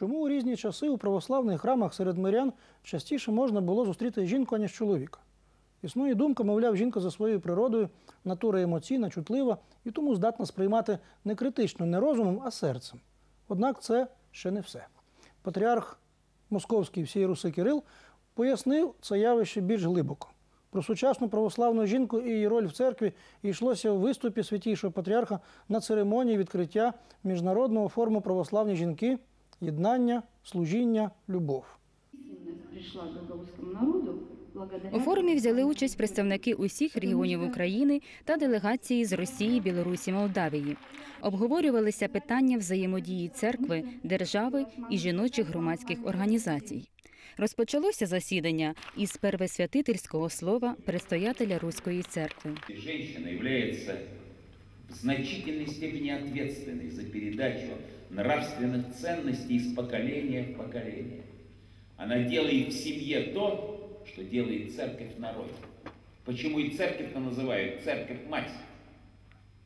Чому у різні часи у православних храмах серед мирян частіше можна було зустріти жінку, аніж чоловіка? Існує думка, мовляв, жінка за своєю природою, натура емоційна, чутлива і тому здатна сприймати не критично, не розумом, а серцем. Однак це ще не все. Патріарх Московський всієї Руси Кирил пояснив це явище більш глибоко. Про сучасну православну жінку і її роль в церкві йшлося в виступі святійшого патріарха на церемонії відкриття міжнародного форуму православні жінки, єднання, служіння, любов. пришла к гагаузскому народу. У форумі взяли участь представники усіх регіонів України та делегації з Росії, Білорусі, Молдавії. Обговорювалися питання взаємодії церкви, держави і жіночих громадських організацій. Розпочалося засідання із первосвятительського слова предстоятеля Руської церкви. Женщина является в значительной степени ответственной за передачу нравственных ценностей из поколения в поколение. Она делает в семье то, что делает церковь в народе. Почему и церковь-то называют церковь-мать?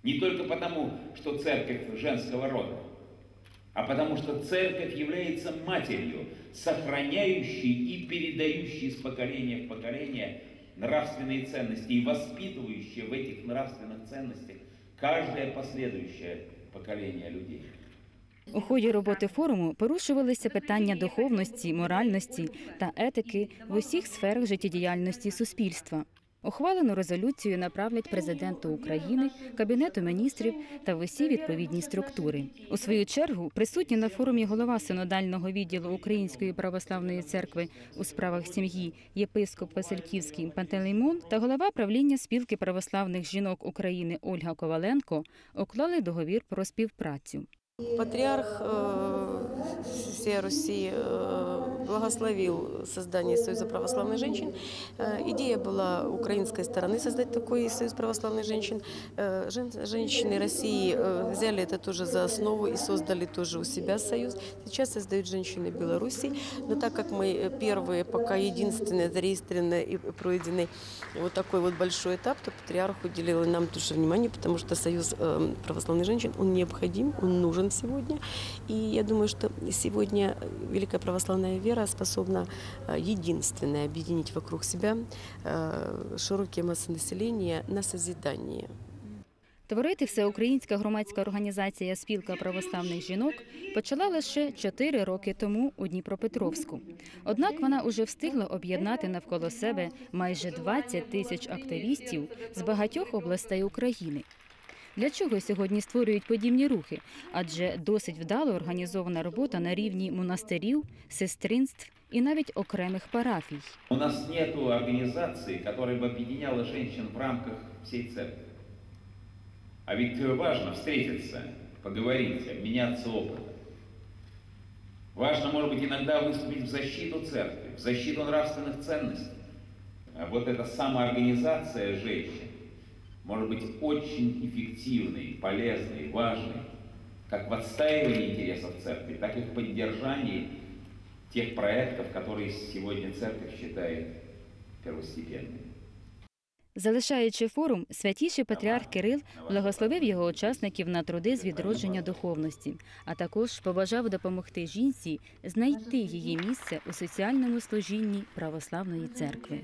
Не только потому, что церковь женского рода, а потому что церковь является матерью, сохраняющей и передающей из поколения в поколение нравственные ценности и воспитывающей в этих нравственных ценностях каждое последующее поколение людей. У ході роботи форуму порушувалися питання духовності, моральності та етики в усіх сферах життєдіяльності суспільства. Ухвалену резолюцію направлять президенту України, кабінету міністрів та в усі відповідні структури. У свою чергу присутні на форумі голова синодального відділу Української православної церкви у справах сім'ї єпископ Васильківський Пантелеймон та голова правління спілки православних жінок України Ольга Коваленко уклали договір про співпрацю. Патриарх э, всей Руси э, благословил создание Союза православных женщин. Э, идея была украинской стороны создать такой Союз православных женщин. Э, жен- женщины России э, взяли это тоже за основу и создали тоже у себя союз. Сейчас создают женщины Беларуси. Но так как мы э, первые, пока единственные, зарегистрированные и пройденный вот такой вот большой этап, то патриарх уделил нам тоже внимание, потому что Союз э, православных женщин, он необходим, он нужен сегодня. И я думаю, что сегодня Великая Православная Вера способна э, единственное объединить вокруг себя э, широкие массы населения на созидание. Творити всеукраїнська громадська організація Спілка православних жінок почала лише чотири роки тому у Дніпропетровську. Однак вона уже встигла об'єднати навколо себе майже 20 тисяч активістів з багатьох областей України. Для чого сьогодні створюють подібні рухи? Адже досить вдало організована робота на рівні монастирів, сестринств і навіть окремих парафій. У нас нет организации, которая бы объединяла женщин в рамках всей церкви. А ведь важно встретиться, поговорить, обменяться опытом. Важно, может быть, иногда выступить в защиту церкви, в защиту нравственных ценностей. А вот эта самоорганизация женщин может быть очень эффективной, полезной, важной, как в отстаивании интересов церкви, так и в поддержании тех проектов, которые сегодня церковь считает первостепенными. Залишаючи форум, святіший патріарх Кирил благословив його учасників на труди з відродження духовності, а також побажав допомогти жінці знайти її місце у соціальному служінні православної церкви.